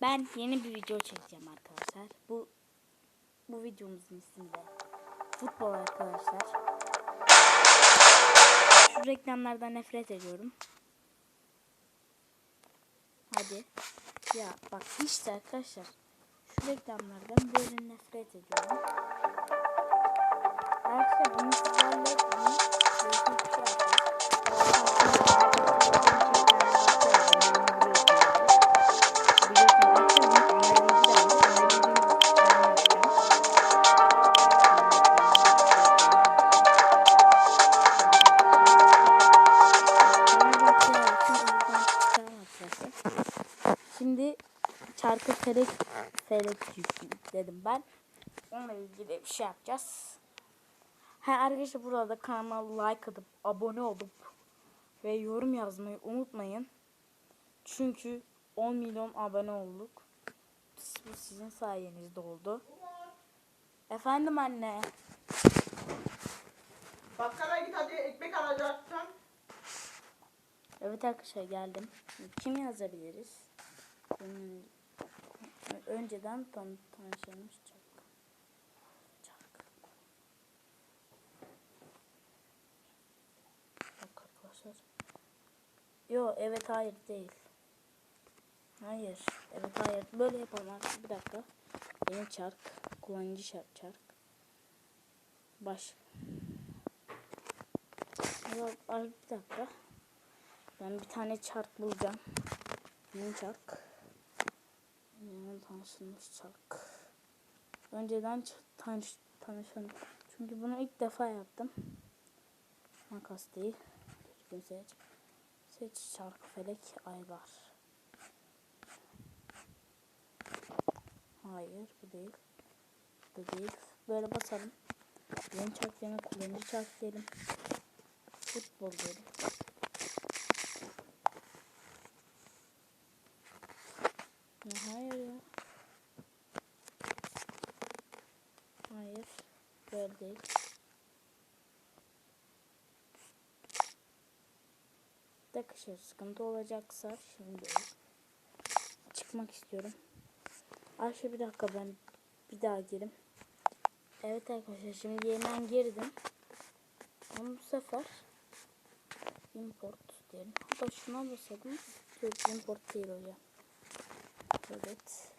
Ben yeni bir video çekeceğim arkadaşlar. Bu bu videomuzun ismi de futbol arkadaşlar. Şu reklamlardan nefret ediyorum. Hadi. Ya bak işte arkadaşlar. Şu reklamlardan böyle nefret ediyorum. Arkadaşlar bunu çarkı felek dedim ben. Onunla ilgili bir şey yapacağız. Ha arkadaşlar burada da kanalıma like atıp abone olup ve yorum yazmayı unutmayın. Çünkü 10 milyon abone olduk. Bu sizin sayenizde oldu. Efendim anne. Bakkala git hadi ekmek alacaksın. Evet arkadaşlar geldim. Kim yazabiliriz? Hmm, Önceden tan tanışılmış çok. Çok. Bak arkadaşlar. Yo evet hayır değil. Hayır. Evet hayır. Böyle yapalım artık. Bir dakika. Yeni çark. Kullanıcı şart çark. Baş. Bir dakika. Ben bir tane çark bulacağım. Yeni çark. Yeni tanışılmış çark. Önceden tanış tanışalım. Çünkü bunu ilk defa yaptım. Makas değil. Düzgün seç. Seç çark felek aybar. Hayır bu değil. Bu değil. Böyle basalım. Yeni çark yerine kullanıcı çark diyelim. Futbol diyelim. Hayır ya. Hayır. Böyle değil. Arkadaşlar sıkıntı olacaksa şimdi çıkmak istiyorum. Ayşe bir dakika ben bir daha girim. Evet arkadaşlar şimdi yeniden girdim. Ama bu sefer import diyelim. Hatta şuna basalım. Yok import değil hocam. Evet.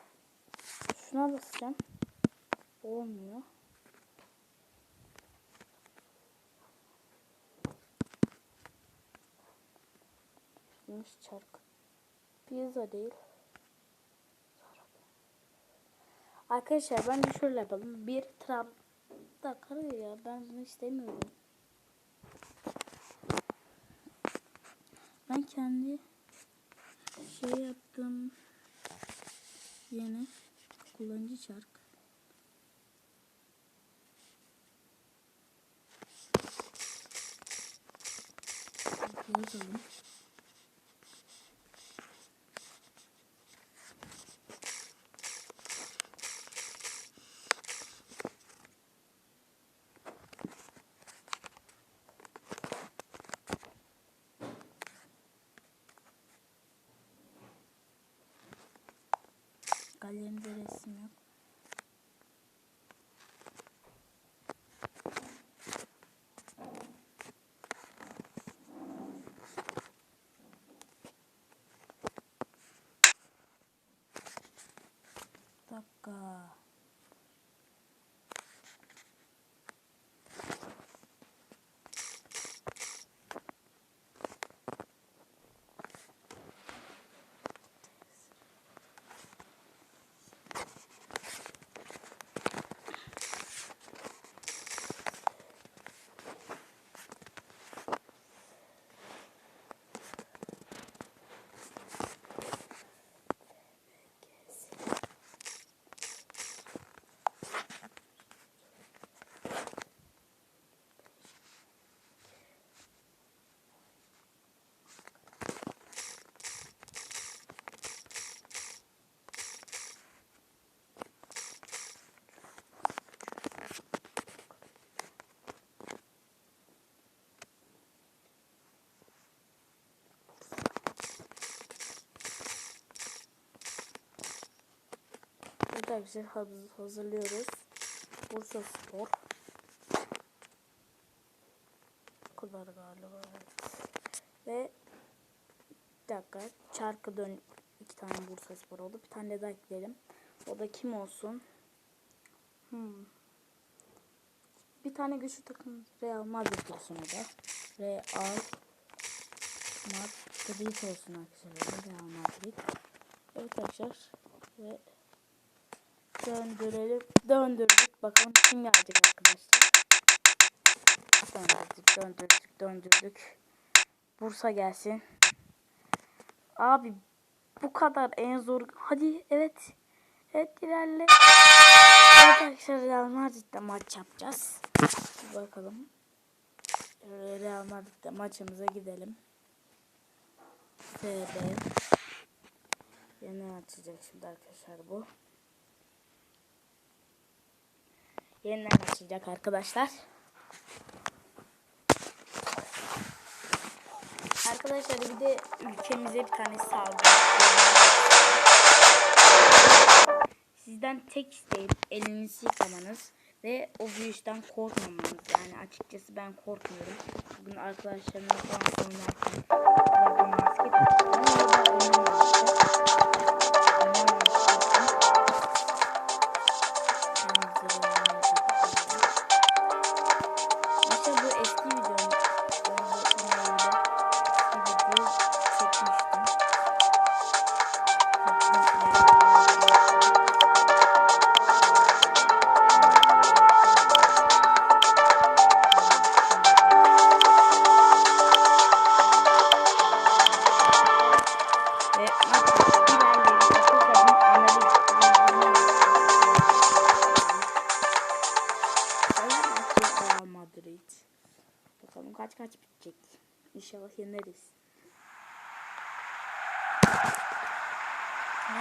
Şuna basacağım. Olmuyor. Neymiş çark. Pizza değil. Arkadaşlar ben de şöyle yapalım. Bir trap da karıyor ya. Ben bunu istemiyorum. Ben kendi şey yaptım. Yeni kullanıcı çark. Yazalım. Arkadaşlar haz- hazırlıyoruz. Bursa Spor. Kadar galiba. Ve bir dakika çarkı dön iki tane Bursa Spor oldu. Bir tane daha ekleyelim. O da kim olsun? Hmm. Bir tane güçlü takım Real Madrid olsun o da. Real Madrid olsun arkadaşlar. Real Madrid. Evet arkadaşlar. Ve döndürelim. Döndürdük. Bakalım kim gelecek arkadaşlar. Döndürdük, döndürdük, döndürdük. Bursa gelsin. Abi bu kadar en zor. Hadi evet. Evet ilerle. Evet arkadaşlar Real Madrid'de maç yapacağız. Bir bakalım. Ee, Real Madrid'de maçımıza gidelim. FB. Yeniden açacak şimdi arkadaşlar bu. Yeniden açacak arkadaşlar. Arkadaşlar bir de ülkemize bir tane saldırı. Sizden tek isteğim elinizi yıkamanız ve o virüsten korkmamanız. Yani açıkçası ben korkmuyorum. Bugün arkadaşlarımla falan oynarken maske taktım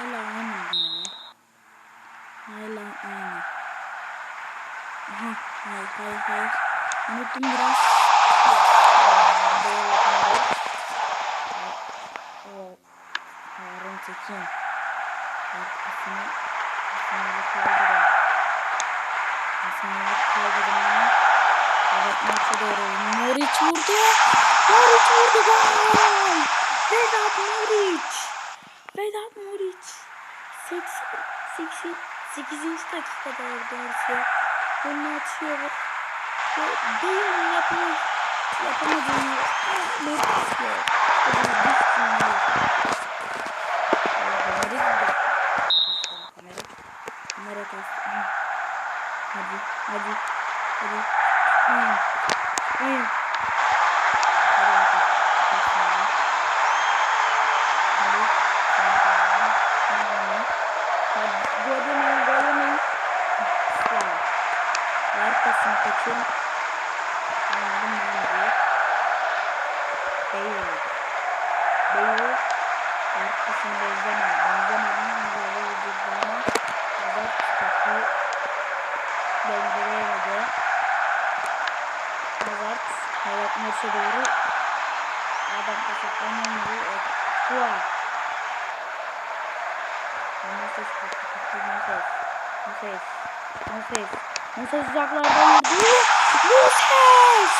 Hala aynı ya. Hala aynı. Aha, hayır hayır hayır. Unuttum biraz. Harun Tekin. Arkasını Hasan'ı kaldırın. Hasan'ı kaldırın. Evet maça doğru. Moric vurdu. Moric vurdu gol. Vedat Moric. Vedat Moric. 80, 80, 8. dakikada doğrusu. Golünü atıyor. Ve Bale'ın yapamaz, yapamadığını Moric yapıyor. O zaman düşmüyor. Kamera gidiyor. Kamera. Kamera ters. Hadi, hadi, hadi. Hmm. Hmm. Hayat maçı doğru adam kasıtlanıyor. Tua. Moses Moses. Moses. Moses. Moses uzaklardan vurdu. Moses!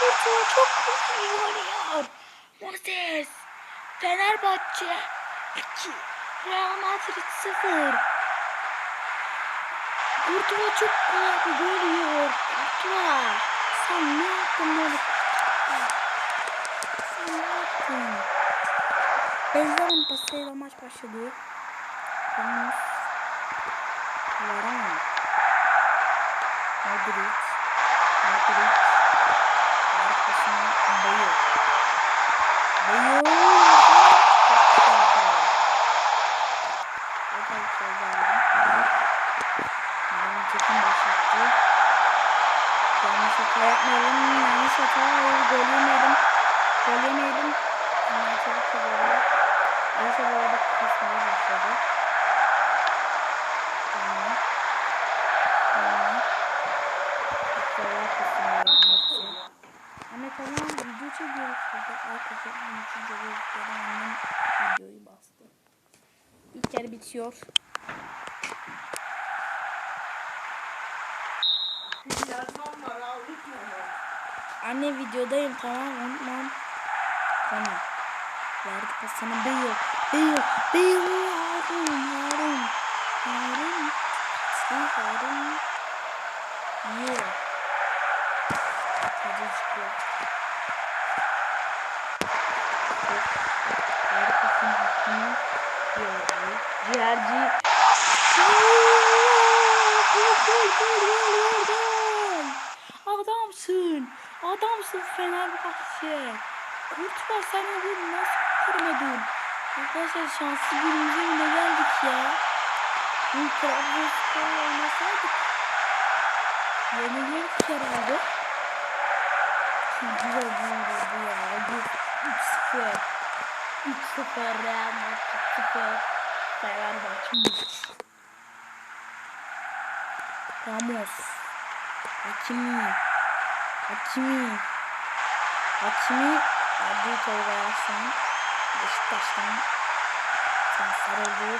Tua çok güzel oynuyor. Moses. Fenerbahçe 2. Real Madrid 0. Kurtuğa çok kolay bir gol yiyor. Kurtuğa. Sen ne yaptın böyle? Sen ne yaptın? Benzer'in pasıyla maç başladı. Ramos. Varane. Madrid. Madrid. Arkasına Bale. Bale. Arkadaşlar geldim. Yarın çekim başlattı. Yanlış hata yapmayalım. Yanlış hata. Hayır gol yemedim. Gol yemedim. Bundan çabuk çabuk. Ayşe bu arada kısmaya başladı. Tamam. Tamam. Tekrar kısmaya yapmak Ahmet tamam video çekiyoruz burada. Arkadaşlar üçüncü bölümde annem videoyu bastı. İlk yer bitiyor. Anne videodayım tamam unutmam. Tamam. Verdi pasını Bale. Bale. Bale. Harun. Harun. Harun. Sen Harun. Yeah. Hadi çıkıyor. Verdi pasını Hakan'a. Ciğerci. Ciğerci. Gol, gol, gol, gol, gol, gol. Adamsın. Adamsın Fenerbahçe. Kurtma sen o golü nasıl kurtarmadın? Arkadaşlar şanslı günümüze bile geldik ya. Bu Trabzonspor'la oynasaydık. Yenilirdik herhalde. Güzel bir bu ya. 3-0. 3-0 Real Madrid 0. Fenerbahçe 3. Ramos. Hakimi. Hakimi. Hakimi. Adil Tolga Yarslan. Beşiktaş'tan. Transfer oldu.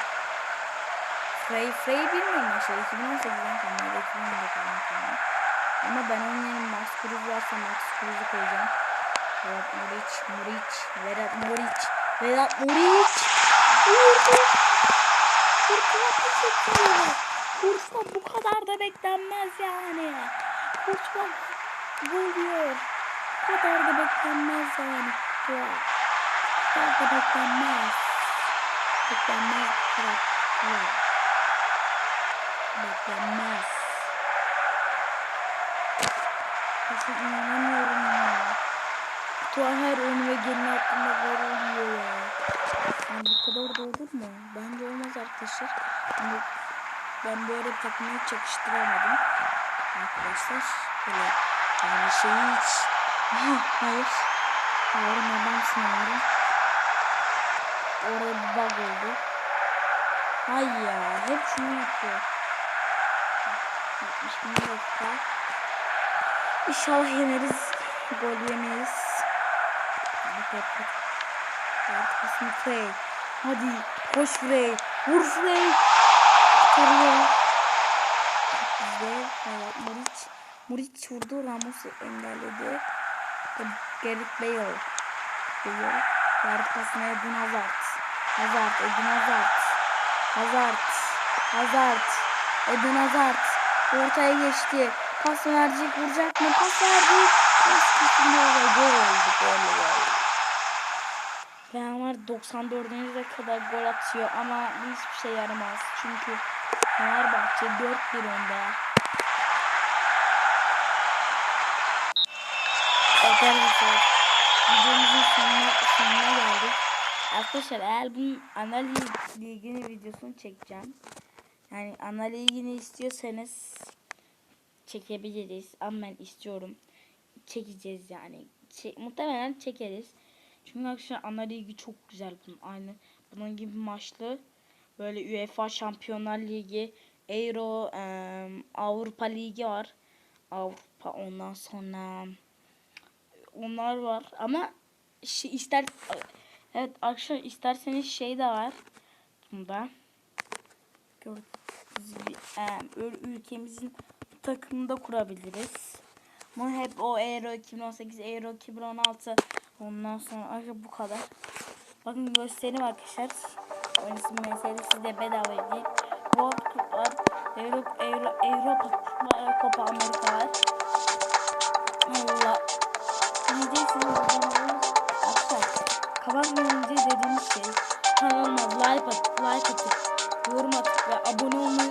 Frey, Frey bilmiyorum şey 2018'den kalma ya da 2019'dan kalma. Ama ben onun yerine Max Cruz varsa Max Cruz'u koyacağım. Vedat Muriç, Muriç, Vedat Muriç, Vedat Muriç. Vurdu. Kurtula teşekkür Kurtula bu kadar da beklenmez yani. Kurtula diyor. Bu kadar da beklenmez yani. Bu kadar da beklenmez. Beklenmez. Kurtula. Beklenmez. Nasıl inanamıyorum ya. Kurtula her oyunu ve gelin gol oluyor ya. Yani bu kadar da olur mu? Bence olmaz arkadaşlar. Hani ben böyle takımı hiç yakıştıramadım. Arkadaşlar böyle yani şeyi hiç hayır. Harun adamsın Harun. Orada bir bug oldu. Hay ya hep şunu yapıyor. 61 dakika. İnşallah yeneriz. Gol yemeyiz. Bak bak bak. Arkasını Frey. Hadi koş Frey. Vur Frey. Kurtarıyor. Güzel. Evet, Muriç. Muriç vurdu. Ramos engelledi. Gerrit Bale. Bale. Verdi pasını Eden Hazard. Hazard. Eden Hazard. Hazard. Hazard. Eden Hazard. Ortaya geçti. Pas verecek. Vuracak mı? Pas verdi. Pas kesin gol. Gol oldu. Gol oldu. Fenerbahçe 94. dakikada gol atıyor ama bu hiçbir şey yaramaz. Çünkü Fenerbahçe 4-1 önde. Arkadaşlar videomuzun sonuna, sonuna geldik. Arkadaşlar eğer bunun ana lig- ligini videosunu çekeceğim. Yani ana ligini istiyorsanız çekebiliriz ama ben istiyorum. Çekeceğiz yani. Çe- muhtemelen çekeriz. Çünkü arkadaşlar ana ligi çok güzel bunun aynı. Bunun gibi maçlı böyle UEFA Şampiyonlar Ligi, Euro, em, Avrupa Ligi var. Avrupa ondan sonra onlar var ama şey ister evet arkadaşlar isterseniz şey de var bunda gördüğünüz gibi ül- ülkemizin takımını da kurabiliriz. Ama hep o Euro 2018, Euro 2016 ondan sonra arkadaşlar bu kadar. Bakın göstereyim arkadaşlar. Oynasın mesele size bedava değil. World Cup var. Euro, Euro, Avrupa Kupa- Copa Amerika var. Like at, like atıp yorum atıp ve abone olmayı